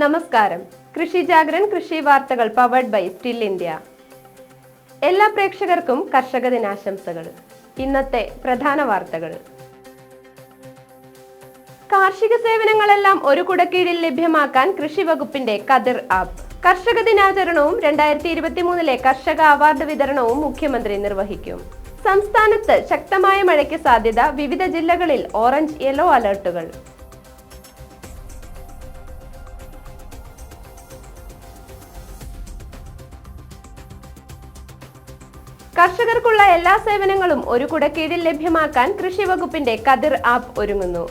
നമസ്കാരം. കൃഷി ജാഗ്രൻ കൃഷി വാർത്തകൾ പവർഡ് ബൈ സ്റ്റിൽ ഇന്ത്യ എല്ലാ പ്രേക്ഷകർക്കും കർഷക ദിനാശംസകൾ. ഇന്നത്തെ പ്രധാന വാർത്തകൾ. കാർഷിക സേവനങ്ങളെല്ലാം ഒരു കുടക്കീഴിൽ ലഭ്യമാക്കാൻ കൃഷി വകുപ്പിന്റെ കതിർ ആപ്പ്. കർഷക ദിനാചരണവും രണ്ടായിരത്തി ഇരുപത്തി മൂന്നിലെ കർഷക അവാർഡ് വിതരണവും മുഖ്യമന്ത്രി നിർവഹിക്കും. സംസ്ഥാനത്ത് ശക്തമായ മഴയ്ക്ക് സാധ്യത വിവിധ ജില്ലകളിൽ ഓറഞ്ച് യെല്ലോ അലർട്ടുകൾ. കർഷകർക്കുള്ള എല്ലാ സേവനങ്ങളും ഒരു കുടക്കീഴിൽ ലഭ്യമാക്കാൻ കൃഷി വകുപ്പിന്റെ കതിർ ആപ്പ് ഒരുങ്ങുന്നു.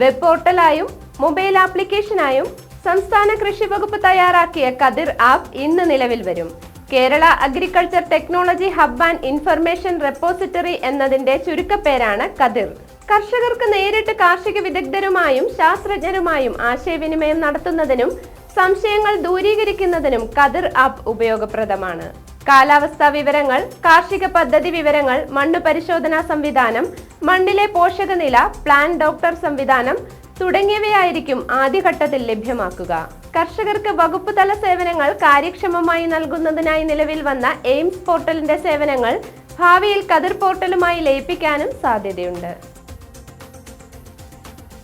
വെബ് പോർട്ടലായും മൊബൈൽ ആപ്ലിക്കേഷനായും സംസ്ഥാന കൃഷി വകുപ്പ് തയ്യാറാക്കിയ കതിർ ആപ്പ് ഇന്ന് നിലവിൽ വരും. Kerala agriculture technology hub and information repository എന്നതിന്റെ ചുരുക്കപ്പേരാണ് കതിർ. കർഷകർക്ക് നേരിട്ട് കാർഷിക വിദഗ്ധരുമായും ശാസ്ത്രജ്ഞരുമായും ആശയവിനിമയം നടത്തുന്നതിനും സംശയങ്ങൾ ദൂരീകരിക്കുന്നതിനും കതിർ ആപ്പ് ഉപയോഗപ്രദമാണ്. കാലാവസ്ഥാ വിവരങ്ങൾ കാർഷിക പദ്ധതി വിവരങ്ങൾ മണ്ണ് പരിശോധനാ സംവിധാനം മണ്ണിലെ പോഷകനില പ്ലാൻ ഡോക്ടർ സംവിധാനം തുടങ്ങിയവയായിരിക്കും ആദ്യഘട്ടത്തിൽ ലഭ്യമാക്കുക. കർഷകർക്ക് വകുപ്പ് തല സേവനങ്ങൾ കാര്യക്ഷമമായി നൽകുന്നതിനായി നിലവിൽ വന്ന എയിംസ് പോർട്ടലിന്റെ സേവനങ്ങൾ ഭാവിയിൽ കതിർ പോർട്ടലുമായി ലയിപ്പിക്കാനും സാധ്യതയുണ്ട്.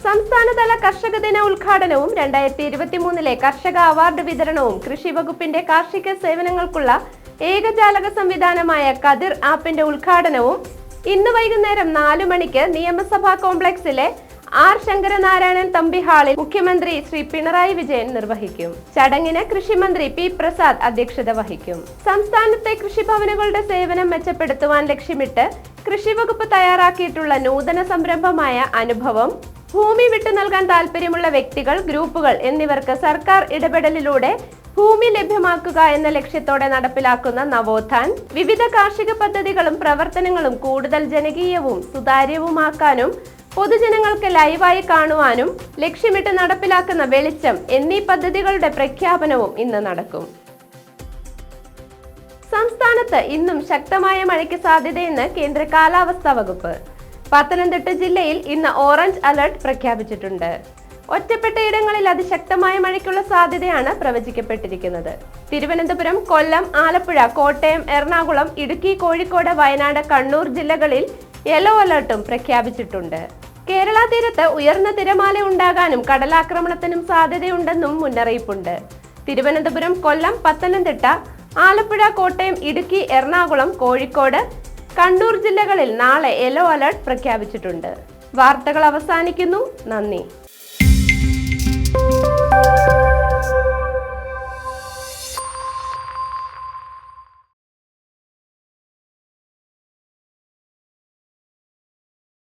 സംസ്ഥാനതല കർഷക ദിന ഉദ്ഘാടനവും രണ്ടായിരത്തി ഇരുപത്തിമൂന്നിലെ കർഷക അവാർഡ് വിതരണവും കൃഷി വകുപ്പിന്റെ കാർഷിക സേവനങ്ങൾക്കുള്ള ഏകജാലക സംവിധാനമായ കതിർ ആപ്പിന്റെ ഉദ്ഘാടനവും ഇന്ന് വൈകുന്നേരം നാലു മണിക്ക് നിയമസഭാ കോംപ്ലക്സിലെ ആർ ശങ്കരനാരായണൻ തമ്പി ഹാളിൽ മുഖ്യമന്ത്രി ശ്രീ പിണറായി വിജയൻ നിർവഹിക്കും. ചടങ്ങിന് കൃഷിമന്ത്രി പി പ്രസാദ് അധ്യക്ഷത വഹിക്കും. സംസ്ഥാനത്തെ കൃഷിഭവനുകളുടെ സേവനം മെച്ചപ്പെടുത്തുവാൻ ലക്ഷ്യമിട്ട് കൃഷി വകുപ്പ് തയ്യാറാക്കിയിട്ടുള്ള നൂതന സംരംഭമായ അനുഭവം ഭൂമി വിട്ടു നൽകാൻ താല്പര്യമുള്ള വ്യക്തികൾ ഗ്രൂപ്പുകൾ എന്നിവർക്ക് സർക്കാർ ഇടപെടലിലൂടെ ഭൂമി ലഭ്യമാക്കുക എന്ന ലക്ഷ്യത്തോടെ നടപ്പിലാക്കുന്ന നവോത്ഥാൻ വിവിധ കാർഷിക പദ്ധതികളും പ്രവർത്തനങ്ങളും കൂടുതൽ ജനകീയവും സുതാര്യവുമാക്കാനും പൊതുജനങ്ങൾക്ക് ലൈവായി കാണുവാനും ലക്ഷ്യമിട്ട് നടപ്പിലാക്കുന്ന വെളിച്ചം എന്നീ പദ്ധതികളുടെ പ്രഖ്യാപനവും ഇന്ന് നടക്കും. സംസ്ഥാനത്ത് ഇന്നും ശക്തമായ മഴയ്ക്ക് സാധ്യതയെന്ന് കേന്ദ്ര കാലാവസ്ഥാ വകുപ്പ്. പത്തനംതിട്ട ജില്ലയിൽ ഇന്ന് ഓറഞ്ച് അലർട്ട് പ്രഖ്യാപിച്ചിട്ടുണ്ട്. ഒറ്റപ്പെട്ട ഇടങ്ങളിൽ അതിശക്തമായ മഴയ്ക്കുള്ള സാധ്യതയാണ് പ്രവചിക്കപ്പെട്ടിരിക്കുന്നത്. തിരുവനന്തപുരം കൊല്ലം ആലപ്പുഴ കോട്ടയം എറണാകുളം ഇടുക്കി കോഴിക്കോട് വയനാട് കണ്ണൂർ ജില്ലകളിൽ യെല്ലോ അലർട്ടും പ്രഖ്യാപിച്ചിട്ടുണ്ട്. കേരള തീരത്ത് ഉയർന്ന തിരമാല ഉണ്ടാകാനും കടലാക്രമണത്തിനും സാധ്യതയുണ്ടെന്നും മുന്നറിയിപ്പുണ്ട്. തിരുവനന്തപുരം കൊല്ലം പത്തനംതിട്ട ആലപ്പുഴ കോട്ടയം ഇടുക്കി എറണാകുളം കോഴിക്കോട് കണ്ണൂർ ജില്ലകളിൽ നാളെ യെല്ലോ അലർട്ട് പ്രഖ്യാപിച്ചിട്ടുണ്ട്. വാർത്തകൾ അവസാനിക്കുന്നു. നന്ദി.